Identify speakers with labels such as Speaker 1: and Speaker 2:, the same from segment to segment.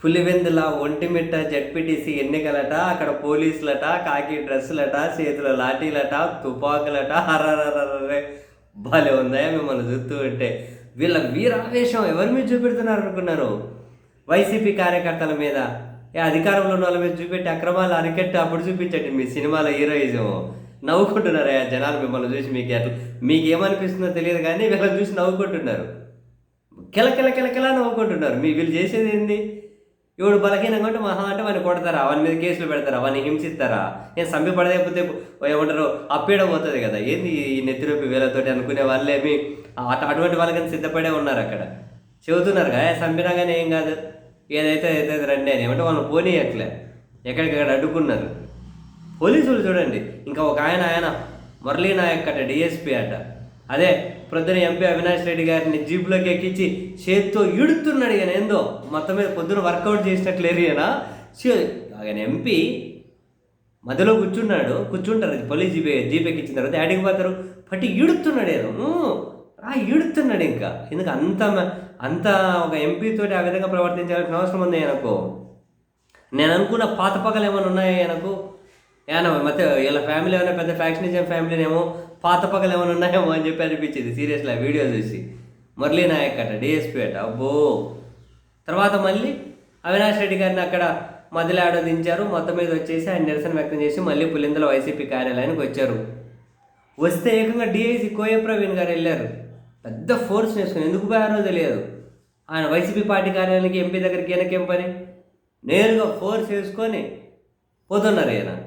Speaker 1: Pulivendula Vontimitta ZPTC ఎన్నికలట అక్కడ పోలీసులట కాకి డ్రెస్సులట చేతుల లాఠీలట తుపాకులట హరరే భలే ఉందా మిమ్మల్ని చూస్తూ ఉంటే. వీళ్ళ వీరావేశం ఎవరి మీద చూపెడుతున్నారు అనుకున్నారు? వైసీపీ కార్యకర్తల మీద. అధికారంలో ఉన్న వాళ్ళ మీద చూపెట్టి అక్రమాలు అరికెట్టి అప్పుడు చూపించండి మీ సినిమాల హీరోయిజం. నవ్వుకుంటున్నారు జనాలు మిమ్మల్ని చూసి మీకు ఎట్లా మీకు ఏమనిపిస్తుందో తెలియదు కానీ వీళ్ళని చూసి నవ్వుకుంటున్నారు. కిలకిల కిలకిలా నవ్వుకుంటున్నారు మీ వీళ్ళు చేసేది ఏంది? ఇవాడు బలహీనంగా ఉంటే మహా అంటే వాడిని కొడతారా? వాని మీద కేసులు పెడతారా? వాడిని హింసిస్తారా? నేను సంపి పడలేకపోతే ఏమంటారు అప్పేయడం పోతుంది కదా. ఏంది ఈ నెత్తిరొప్పి వేలతోటి అనుకునే వాళ్ళేమి? అటు అటువంటి వాళ్ళకని సిద్ధపడే ఉన్నారు అక్కడ. చెబుతున్నారు కదా సంపినా కానీ ఏం కాదు? ఏదైతే అయితే రండి అని. ఏమంటే వాళ్ళు పోనీయట్లే. ఎక్కడికక్కడ అడ్డుకున్నారు. పోలీసులు చూడండి. ఇంకా ఒక ఆయన ఆయన మురళీ నాయక్ అట డిఎస్పీ అట. అదే ప్రొద్దున ఎంపీ అవినాష్ రెడ్డి గారిని జీబులోకి ఎక్కించి చేతితో ఇడుతున్నాడు ఈయన ఏందో? మొత్తం మీద పొద్దున వర్కౌట్ చేసినట్లేరు ఈయన. ఆయన ఎంపీ మధ్యలో కూర్చున్నాడు. కూర్చుంటారు. పోలీస్ జీప్ జీప్ ఎక్కించిన తర్వాత యాడికి పోతారు? పట్టి ఈడుతున్నాడు ఏదో ఆ ఈడుతున్నాడు ఇంకా. ఎందుకు అంత అంత ఒక ఎంపీతో ఆ విధంగా ప్రవర్తించాల్సిన అవసరం ఉంది ఆయనకు నేను అనుకున్న పాత పగలు ఏమైనా ఉన్నాయా ఆయనకు ఏమైనా మొత్తం వీళ్ళ ఫ్యామిలీ ఏమైనా పెద్ద ఫ్యాక్షనిజం ఫ్యామిలీనేమో పాత పగలు ఏమైనా ఉన్నాయేమో అని చెప్పి అనిపించింది. సీరియస్లీ ఆ వీడియో చూసి. మురళీ నాయక్ అట డిఎస్పీ అట అబ్బో. తర్వాత మళ్ళీ అవినాష్ రెడ్డి గారిని అక్కడ మధ్యలో ఆడ దించారు. మొత్తం మీద వచ్చేసి ఆయన నిరసన వ్యక్తం చేసి మళ్ళీ పులిందల వైసీపీ కార్యాలయానికి వచ్చారు. వస్తే ఏకంగా డిఐసి కోయ ప్రవీణ్ గారు వెళ్ళారు. పెద్ద ఫోర్స్ వేసుకుని. ఎందుకు పోయారో తెలియదు. ఆయన వైసీపీ పార్టీ కార్యాలయానికి ఎంపీ దగ్గరికి వెనకేం పని? నేరుగా ఫోర్స్ వేసుకొని పోతున్నారు ఈయన.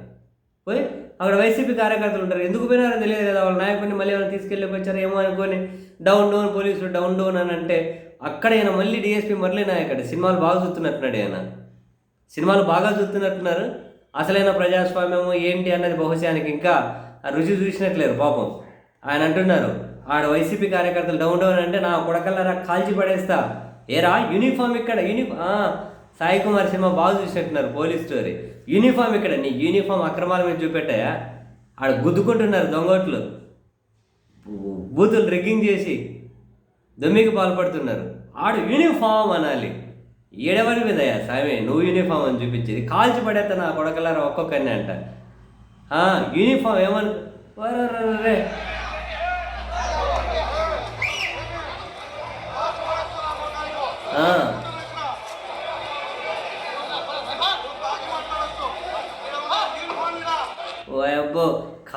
Speaker 1: పోయి అక్కడ వైసీపీ కార్యకర్తలు ఉంటారు. ఎందుకు పోయినారో తెలియదు కదా వాళ్ళ నాయకుడిని మళ్ళీ ఏమైనా తీసుకెళ్ళిపోయారు ఏమో అనుకొని డౌన్ డౌన్ పోలీసులు డౌన్ డౌన్ అని అంటే అక్కడ ఈయన మళ్ళీ డిఎస్పీ మురళీ నాయక్ సినిమాలు బాగా చూస్తున్నట్టున్నాడు ఆయన. సినిమాలు బాగా చూస్తున్నట్టున్నారు. అసలైన ప్రజాస్వామ్యము ఏంటి అన్నది బహుశా ఆయనకి ఇంకా రుచి చూసినట్లేదు పాపం. ఆయన అంటున్నారు ఆడ వైసీపీ కార్యకర్తలు డౌన్ డౌన్ అంటే నా కొడకల్లారా కాల్చి పడేస్తా. ఏరా యూనిఫామ్ ఇక్కడ యూనిఫామ్ సాయి కుమార్ సినిమా బాగా చూసినట్టున్నారు పోలీస్ స్టోరీ. యూనిఫామ్ ఇక్కడ నీ యూనిఫామ్ అక్రమాల మీద చూపెట్టాయా? ఆడ గుద్దుకుంటున్నారు దొంగోట్లు. బూతులు రిగ్గింగ్ చేసి దొమ్మికి పాల్పడుతున్నారు. ఆడు యూనిఫామ్ అనాలి. ఏడవని మీద సామి నువ్వు యూనిఫామ్ అని చూపించేది. కాల్చి పడేస్తా నా కొడకలారా ఒక్కొక్కరిని అంట. యూనిఫామ్ ఏమని రే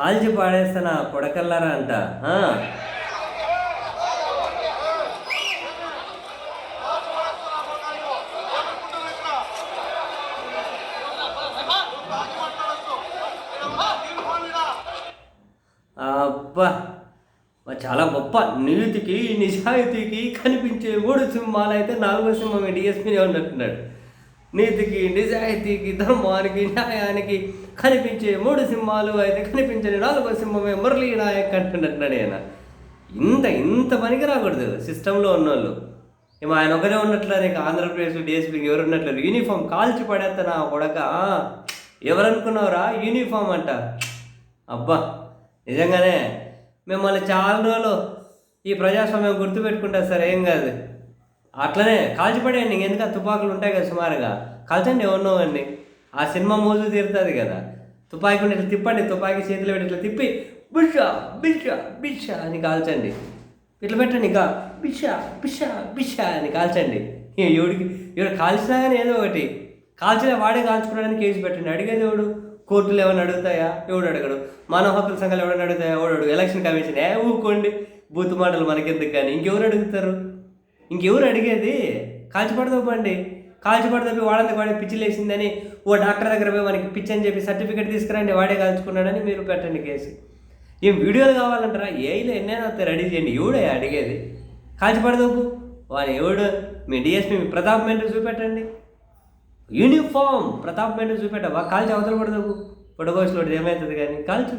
Speaker 1: కాల్చి పాడేస్తానా కొడకల్లారా అంట? అబ్బా చాలా గొప్ప నీతికి నిజాయితీకి కనిపించే మూడు సింహాలు అయితే నాలుగో సింహం డిఎస్పీనే ఉన్నట్టున్నాడు నీతికి నిజాయితీకి ధర్మానికి న్యాయానికి కనిపించే మూడు సింహాలు అయితే కనిపించని నాలుగో సింహమే మురళీ నాయక్ అంటున్నాడు ఆయన. ఇంత ఇంత పనికి రాకూడదు సిస్టంలో ఉన్నోళ్ళు. ఏమో ఆయన ఒకరే ఉన్నట్లు నీకు ఆంధ్రప్రదేశ్ డిఎస్పీకి ఎవరు ఉన్నట్లేదు యూనిఫామ్ కాల్చి పడేస్తానా కొడక? ఎవరనుకున్నావురా? యూనిఫామ్ అంట. అబ్బా నిజంగానే మిమ్మల్ని చాలా రోజులు ఈ ప్రజాస్వామ్యం గుర్తుపెట్టుకుంటారు సార్ ఏం కాదు. అట్లనే కాల్చిపడేయండి ఎందుకు తుపాకులు ఉంటాయి కదా సుమారుగా. కాల్చండి ఎవరినో అండి ఆ సినిమా మోజు తీరుతుంది కదా. తుపాకీ ఉండి ఇట్లా తిప్పండి తుపాకి చేతిలో పెట్టి ఇట్లా తిప్పి బిష బిష బిష అని కాల్చండి. ఇట్లా పెట్టండి ఇంకా బిష బిష బిష అని కాల్చండి. ఎవడికి ఎవడు కాల్చినా కానీ ఏదో ఒకటి. కాల్చిన వాడే కాల్చుకోవడానికి కేసు పెట్టండి. అడిగేది ఎవడు? కోర్టులు ఏమైనా అడుగుతాయా? ఎవడు అడగడు. మానవ హక్కుల సంఘాలు ఎవడన్నా అడుగుతాయా? ఎవడు అడుగు? Election commission. ఏ ఊకోండి బూతు మాటలు మనకెందుకు కానీ? ఇంకెవరు అడుగుతారు? ఇంకెవరు అడిగేది? కాల్చిపడదోపండి కాల్చిపడదోపి వాడంతా వాడే పిచ్చి లేచిందని ఓ డాక్టర్ దగ్గర పోయి మనకి పిచ్చి అని చెప్పి సర్టిఫికేట్ తీసుకురండి వాడే కాల్చుకున్నాడని మీరు పెట్టండి కేసు. ఏం వీడియోలు కావాలంటారా? ఏలో ఎన్నైనా రెడీ చేయండి. ఎవడే అడిగేది? కాల్చిపడదోపు వాడు ఎవడు? మీ డిఎస్పీ మీ ప్రతాప్ మెంటర్ చూపెట్టండి. యూనిఫామ్ ప్రతాప్ మెంటర్ చూపెట్టవా? కాల్చి అవతల పడదోపు పొడగోసులో ఏమవుతుంది కానీ కాల్చు.